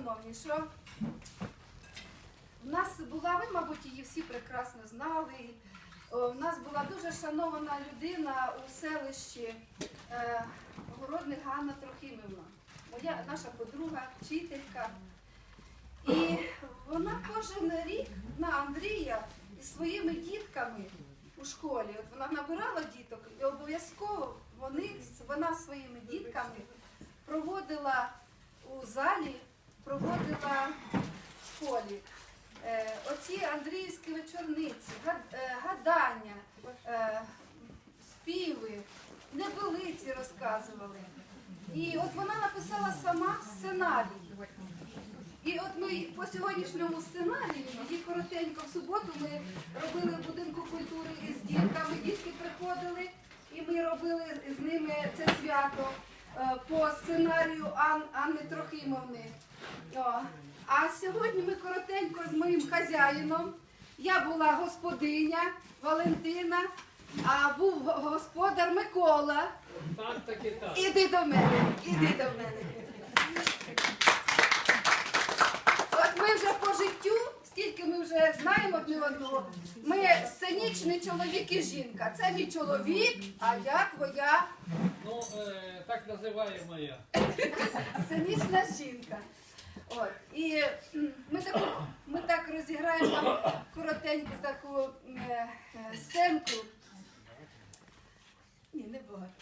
шановні, що в нас була, ви, мабуть, її всі прекрасно знали. В нас була дуже шанована людина у селищі е, Городник Ганна Трохимівна, моя наша подруга, вчителька. І вона кожен рік на Андрія із своїми дітками у школі. От вона набирала діток, і обов'язково вони, вона своїми дітками проводила у залі, проводила в школі. Е, оці Андріївські вечорниці, е, гадання, е, співи, небелиці розказували. І от вона написала сама сценарій. І от ми по сьогоднішньому сценарію, її коротенько в суботу ми робили в будинку культури із дітками. Дітки приходили, і ми робили з ними це свято по сценарію Ан, Анни Трохимовни. О. А сьогодні ми коротенько з моїм хазяїном. Я була господиня Валентина, а був господар Микола. Так, так і так. Іди до мене, іди до мене. От ми вже по життю, скільки ми вже знаємо одне одного, ми сценічний чоловік і жінка. Це мій чоловік, а я твоя Ну, е, так називаємо я. сценічна жінка. От. І ми, таку, ми так розіграємо вам коротеньку таку е, е, сценку. Ні, не багато.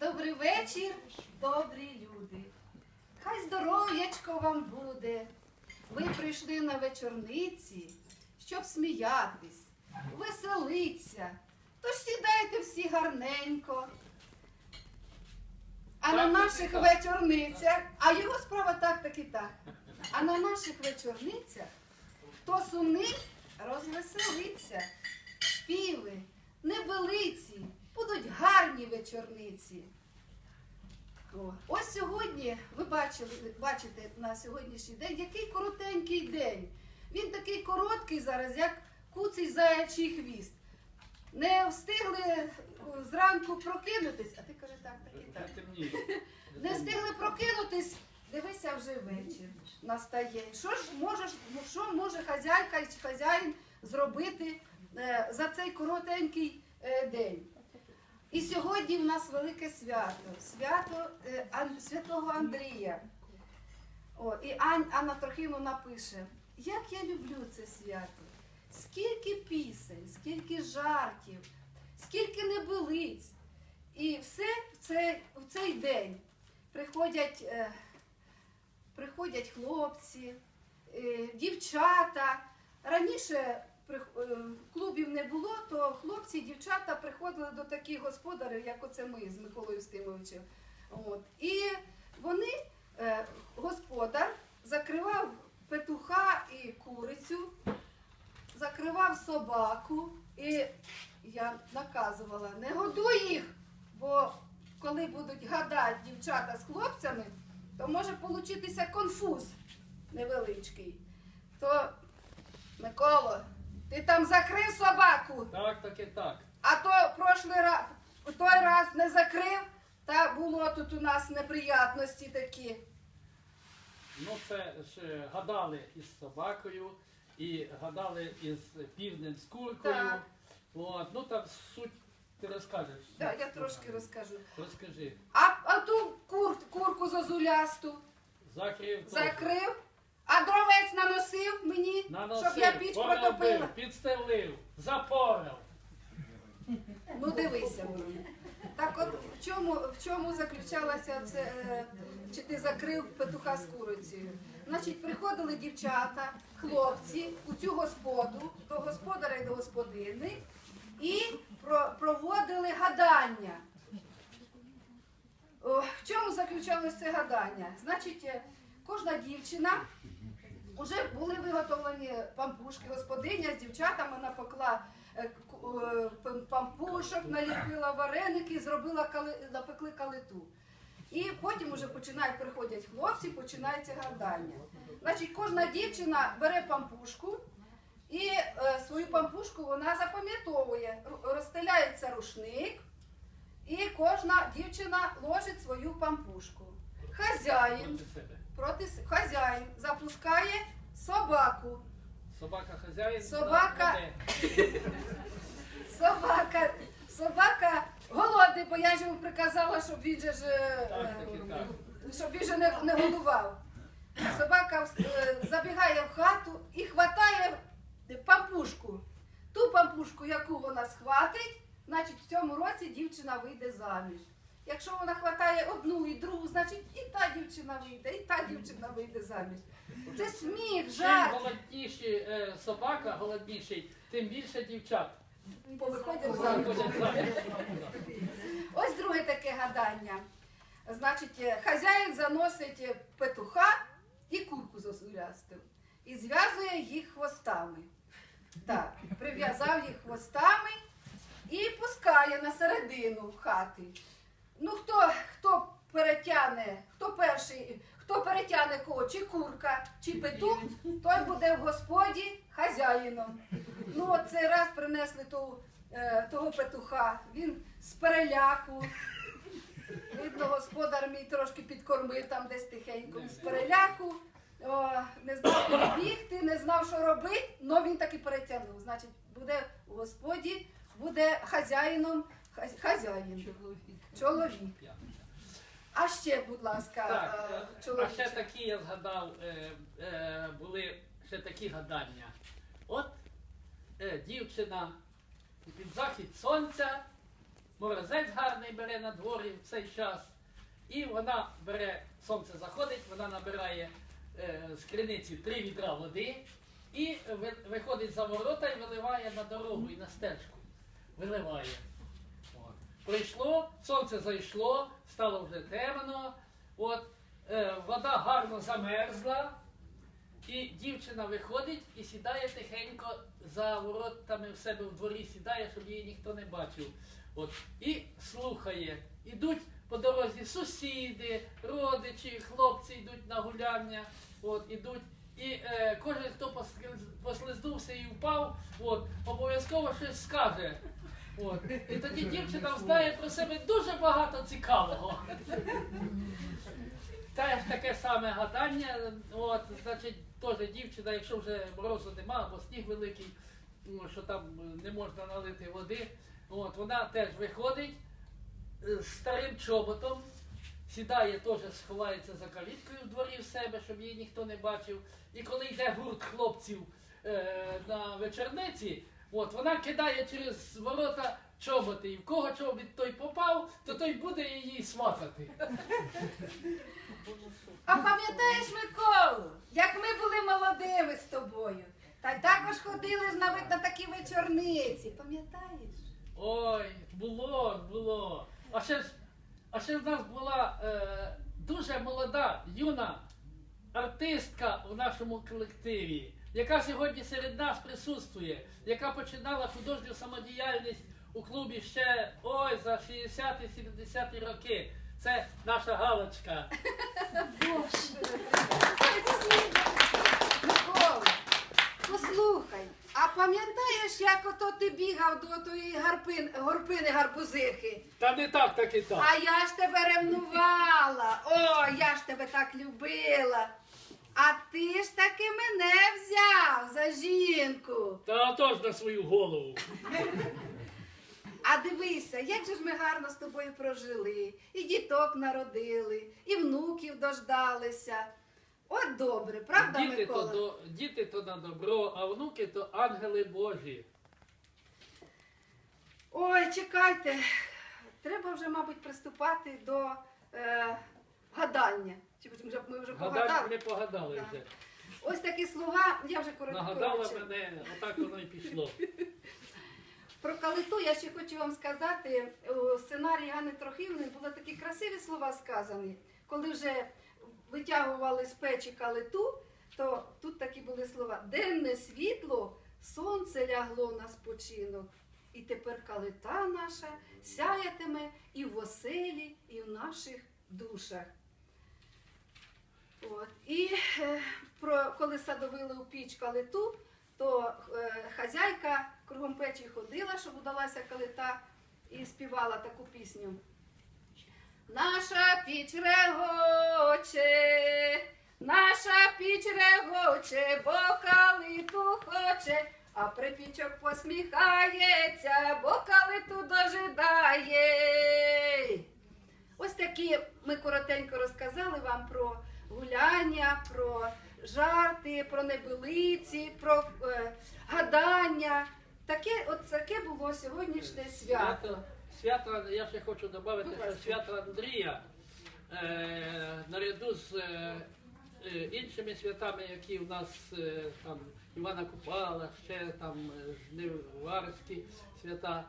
Добрий вечір, добрі люди. Хай здоров'ячко вам буде. Ви прийшли на вечорниці, щоб сміятись, веселиться. Тож сідайте всі гарненько. А на наших вечорницях, а його справа так, так і так. А на наших вечорницях хто сумний, розвеселиться. Співи, небелиці, будуть гарні вечорниці. Ось сьогодні ви бачили, бачите на сьогоднішній день, який коротенький день. Він такий короткий зараз, як куций заячий хвіст. Не встигли е, зранку прокинутись, а ти каже так, так і так. Не встигли прокинутись, дивися вже вечір настає. Що ж можеш, що може хазяйка чи хазяїн зробити е, за цей коротенький е, день? І сьогодні в нас велике свято, свято е, святого Андрія. О, і Анна Трохимовна пише, як я люблю це свято, скільки пісень, скільки жартів, скільки небилиць. І все в цей, в цей день приходять, е, приходять хлопці, е, дівчата. Раніше прих- е, клубів не було, то хлопці і дівчата приходили до таких господарів, як оце ми з Миколою Стимовичем. От. І вони, е, господар, закривав петуха і курицю, закривав собаку, і я наказувала, не годуй їх, бо коли будуть гадати дівчата з хлопцями, то може получитися конфуз невеличкий. То, Миколо, ти там закрив собаку, Так, так і так. а то прошлий раз, той раз не закрив, та було тут у нас неприятності такі. Ну, це ж гадали із собакою, і гадали із півнем з куркою. Так. От, ну там суть ти розкажеш. Так, я трошки розкажу. Розкажи. А, а ту кур, курку зозулясту Закрив. закрив, а дровець наносив мені, Наносив, щоб я піч поробив, потопила. підстелив, запорив. Ну дивися. Так от в чому, в чому заключалося це, е, чи ти закрив петуха з курицею? Значить, приходили дівчата, хлопці у цю господу, до господаря і до господини, і проводили гадання. В чому заключалося це гадання? Значить, е, кожна дівчина вже були виготовлені пампушки. Господиня з дівчатами напекла е, е, пам- пампушок, наліпила вареники, зробила кали, напекли калиту. І потім уже починають приходять хлопці, починається гадання. Значить, кожна дівчина бере пампушку і е, свою пампушку вона запам'ятовує. Розстеляється рушник, і кожна дівчина ложить свою пампушку. Хазяїн Проти с- хазяїн запускає собаку. Собака хазяїн. Собака- Собака, собака голодний, бо я ж йому приказала, щоб він же ж е, Так, е, так і так. щоб він же не, не годував. Собака е, забігає в хату і хватає пампушку. Ту пампушку, яку вона схватить, значить в цьому році дівчина вийде заміж. Якщо вона хватає одну і другу, значить і та дівчина вийде, і та дівчина вийде заміж. Це сміх, Чим жарт. голодніший е, собака, голодніший, тим більше дівчат. Повиходять заміж. Виходять заміж. Ось друге таке гадання. Значить, е, хазяїн заносить е, петуха і курку зосулястив і зв'язує їх хвостами. Так, прив'язав їх хвостами і пускає на середину хати. Ну, хто, хто перетягне, хто перший, хто перетягне кого, чи курка, чи петух, той буде в господі хазяїном. Ну, от цей раз принесли того, е, того петуха. Він з переляку. Видно, господар мій трошки підкормив там десь тихенько з переляку. О, не знав, куди бігти, не знав, що робити, але він таки перетягнув. Значить, буде у господі, буде хазяїном, хаз- хазяїн, чоловік. А ще, будь ласка, Так, е, е, а ще такі я згадав, е, е, були ще такі гадання. От дівчина під захід сонця, морозець гарний бере на дворі в цей час, і вона бере, сонце заходить, вона набирає з криниці три відра води і виходить за ворота і виливає на дорогу і на стежку. Виливає. Прийшло, сонце зайшло, стало вже темно, от, е, вода гарно замерзла, і дівчина виходить і сідає тихенько за воротами в себе в дворі, сідає, щоб її ніхто не бачив. От, і слухає. Ідуть по дорозі сусіди, родичі, хлопці йдуть на гуляння, от, ідуть. І е, кожен, хто послизнувся і впав, от, обов'язково щось скаже. От. І тоді дівчина знає про себе дуже багато цікавого. Теж таке саме гадання. От, значить, теж дівчина, якщо вже морозу нема, або сніг великий, що там не можна налити води, от, вона теж виходить старим чоботом, сідає, теж сховається за каліткою в дворі в себе, щоб її ніхто не бачив. І коли йде гурт хлопців е, на вечорниці, от, вона кидає через ворота чоботи. І в кого чобіт той попав, то той буде її сватати. А пам'ятаєш, Миколу, як ми були молодими з тобою? Та й також ходили ж навіть на такі вечорниці. Пам'ятаєш? Ой, було, було. А ще ж, а ще в нас була е, дуже молода, юна артистка у нашому колективі, яка сьогодні серед нас присутствує, яка починала художню самодіяльність у клубі ще ой за 60-70 роки. Це наша Галочка. Послухай, а пам'ятаєш, як ото ти бігав до тої гарпин, горпини гарбузихи? Та не так, так і так. А я ж тебе ревнувала. О, я ж тебе так любила. А ти ж таки мене взяв за жінку. Та тож на свою голову. А дивися, як же ж ми гарно з тобою прожили, і діток народили, і внуків дождалися. От добре, правда, Діти то, до, діти то на добро, а внуки то ангели Божі. Ой, чекайте. Треба вже, мабуть, приступати до е, гадання. Чи вже, ми вже Гадать погадали? не погадали Так. вже. Ось такі слова, я вже коротко. Нагадала коротше. мене, отак воно і пішло. Про калиту я ще хочу вам сказати. У сценарії Ганни Трохимни були такі красиві слова сказані. Коли вже витягували з печі калиту, то тут такі були слова: денне світло, сонце лягло на спочинок. І тепер калита наша сяятиме і в оселі, і в наших душах. От. І е, про, коли садовили у піч калиту, то е, хазяйка кругом печі ходила, щоб удалася калита, і співала таку пісню. Наша піч регоче, Наша піч регоче, бо калиту хоче, а припічок посміхається, бо калиту дожидає. Ось такі ми коротенько розказали вам про гуляння, про жарти, про небилиці, про е, гадання. Таке, от таке було сьогоднішнє свято. Свято, я ще хочу додати, що свято Андрія е, наряду з е, е, іншими святами, які у нас е, там Івана Купала, ще там е, Жниварські свята.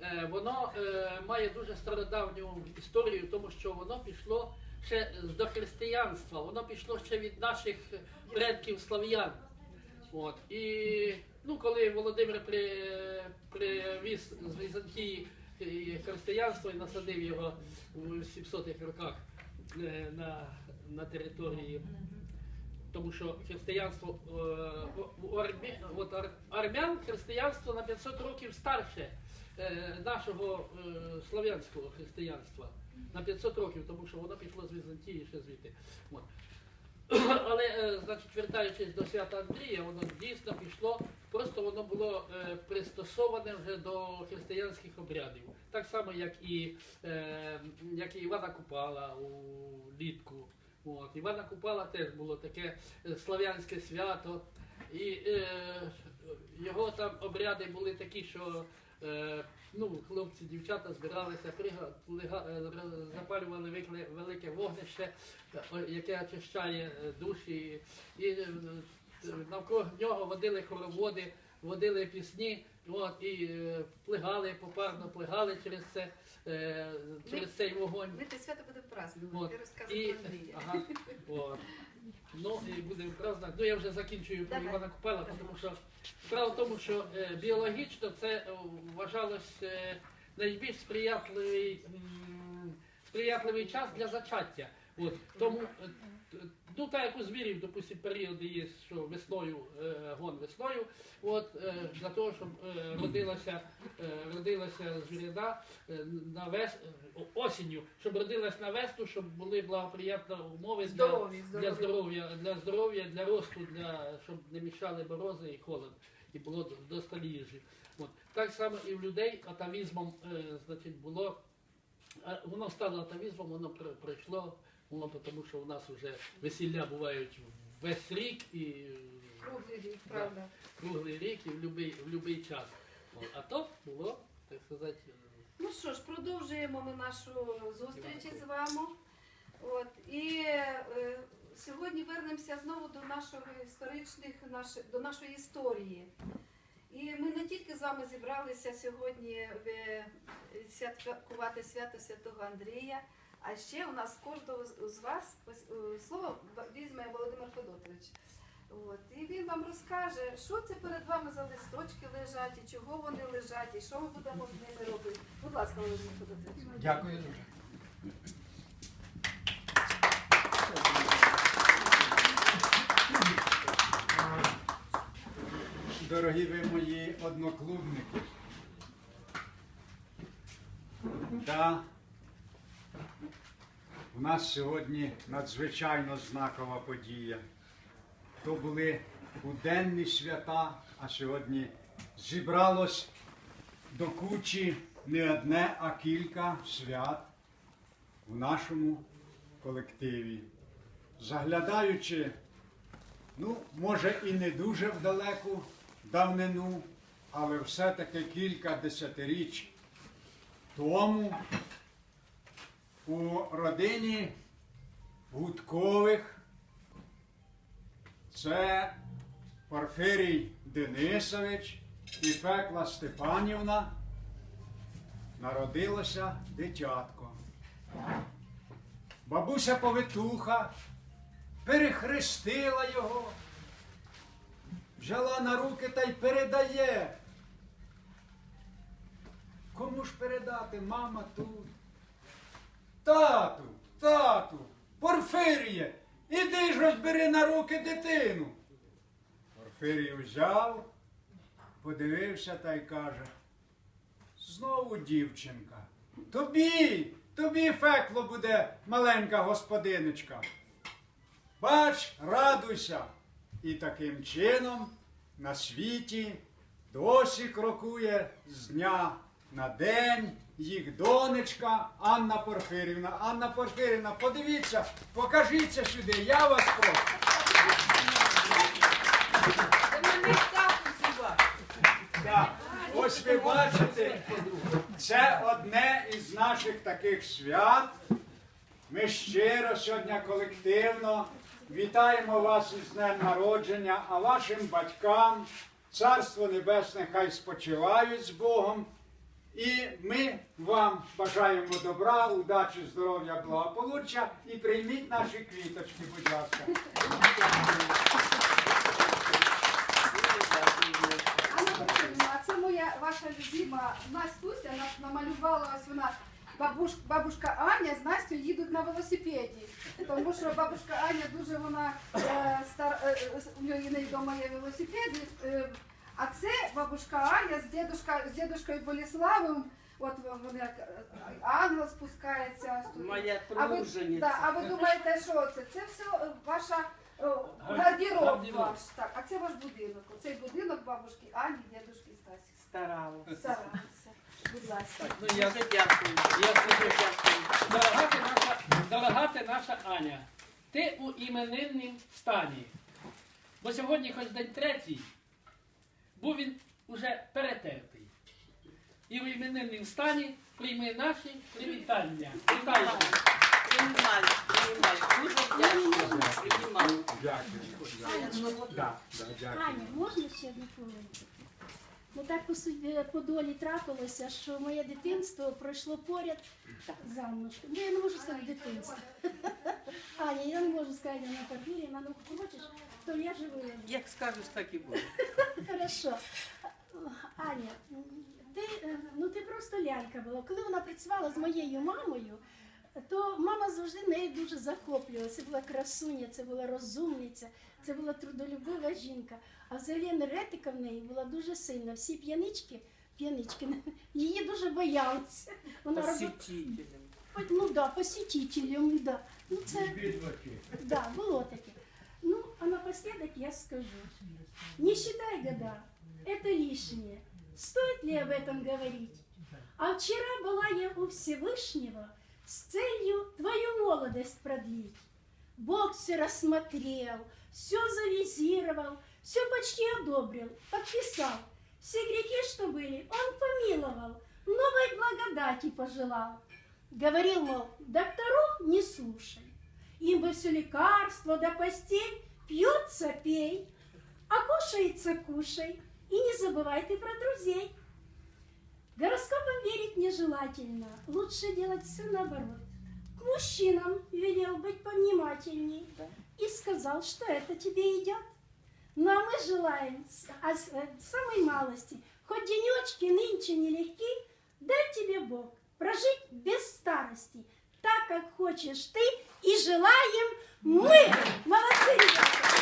Е, воно е, має дуже стародавню історію, тому що воно пішло ще з дохристиянства, воно пішло ще від наших предків слав'ян. От. І ну, коли Володимир при, привіз з Візантії християнство і насадив його у 700-х роках е, на, на території, тому що християнство е, у- у армі, от ар- армян християнство на 500 років старше е, нашого е, слав'янського християнства. На 500 років, тому що воно пішло з Візантії ще звідти. От. Але, е, значить, вертаючись до свята Андрія, воно дійсно пішло, просто воно було е, пристосоване вже до християнських обрядів. Так само, як і, е, як і Івана Купала у літку. От. Івана Купала теж було таке слав'янське свято. І е, його там обряди були такі, що е, ну, хлопці, дівчата збиралися, е, запалювали велике вогнище, е, яке очищає е, душі. І навколо нього водили хороводи, водили пісні, от, і плигали попарно, плигали через це, через цей вогонь. Ми те свято буде празднувати. Ти про Андрія. ага, от. Ну і будемо празднувати. Ну я вже закінчую про. Івана Купала, тому що справа в тому, що е, біологічно це е, вважалось е, найбільш сприятливий, сприятливий час для зачаття. От, тому, е, ну так як у звірів, допустим, періоди є, що весною, е, гон весною, от, е, для того, щоб родилася, родилася звіряда на вес, осінню, щоб родилась на весну, щоб були благоприятні умови для, Здорові, для здоров'я, для здоров'я, для росту, для, щоб не мішали морози і холод, і було до- досталь їжі. От. Так само і в людей атавізмом значить, було, воно стало атавізмом, воно пройшло, воно, тому що у нас вже весілля бувають весь рік і Круглий рік, Да. правда. круглий рік і в будь-який в любий час. А то було, так сказати, е, Ну що ж, продовжуємо ми нашу зустріч із вами. От, і е, сьогодні вернемося знову до нашого історичних, наш, до нашої історії. І ми не тільки з вами зібралися сьогодні святкувати свято Святого Андрія, а ще у нас кожного з- вас е, слово візьме Володимир Федотович. От, і він вам розкаже, що це перед вами за листочки лежать, і чого вони лежать, і що ми будемо з ними робити. Будь ласка, Володимир Федотович. Дякую дуже. Дорогі ви мої одноклубники. Да, у нас сьогодні надзвичайно знакова подія. То були буденні свята, а сьогодні зібралось до кучі не одне, а кілька свят у нашому колективі. Заглядаючи, ну, може і не дуже в далеку давнину, але все-таки кілька десятиріч тому у родині Гудкових це Порфирій Денисович і Фекла Степанівна народилося дитятко. Бабуся повитуха перехрестила його, взяла на руки та й передає. Кому ж передати, мама тут? Тату, тату, Порфиріє, іди ж розбери на руки дитину. Порфирій взяв, подивився та й каже. Знову дівчинка. Тобі, тобі фекло буде маленька господиночка. Бач, радуйся. І таким чином на світі досі крокує з дня на день їх донечка Анна Порфирівна. Анна Порфирівна, подивіться, покажіться сюди, я вас прошу. Так, ось ви бачите, це одне із наших таких свят. Ми щиро сьогодні колективно вітаємо вас із днем народження, а вашим батькам Царство Небесне хай спочивають з Богом. І ми вам бажаємо добра, удачі, здоров'я, благополуччя і прийміть наші квіточки, будь ласка. Анна а це моя ваша любима Настуся, на- намалювала ось вона. Бабуш, бабушка Аня з Настю їдуть на велосипеді, тому що бабушка Аня дуже вона е, стар, е, е, у неї вдома є велосипеди. Е, а це бабушка Аня з дідушка, з дідушкою Боліславом. От вони як е, ангел спускається. Моя А ви, тружениця. да, а ви думаєте, що це? Це все е, ваша Гардероб. гардероб ваш. Так, а це ваш будинок. Оцей будинок бабушки Ані, дідушки Стасі. Старалася. Старалися. Будь ласка. Ну, я, Дуже дякую. я Дуже дякую. Дорога наша, Аня, ти у імениннім стані. Бо сьогодні хоч день третій, був він уже перетертий. І в імениннім стані прийми наші привітання. Вітаю! Приймаю, приймаю. Дуже. Дякую. Да, да, дякую. Аня, можна ще одну хвилинку? Ну так по, собі, по долі трапилося, що моє дитинство пройшло поряд з Аннушкою. Ну я не можу сказати дитинство. Аня, я не можу сказати на папірі, ну хочеш, то я живу. Як скажеш, так і буде. Хорошо. Аня, ти, е, ну ти просто лялька була. Коли вона працювала з моєю мамою, то мама завжди нею дуже захоплювалася. Це була красуня, це була розумниця, це була трудолюбива жінка. А взагалі енергетика в неї була дуже сильна. Всі п'янички, п'янички, її дуже боялися. Вона робила, Посітителем. ну да, посетителем, да. Ну це да, было таки. Ну, а напоследок я скажу. Не считай года, это лишнее. Стоит ли об этом говорить? А вчера была я у Всевышнего с целью твою молодость продлить. Бог все рассмотрел, все завизировал, все почти одобрил, подписал. Все грехи, что были, Он помиловал, новой благодати пожелал. Говорил, мол, докторов не слушай. Им бы все лекарство да постель, пьется пей, а кушается кушай. И не забывай ты про друзей. Гороскопам верить нежелательно, лучше делать все наоборот. К мужчинам велел быть повнимательней и сказал, что это тебе идет. Ну а мы желаем а э, самой малости, хоть денечки нынче нелегки, дай тебе Бог прожить без старости, так, как хочешь ты, и желаем мы. Молодцы, ребята!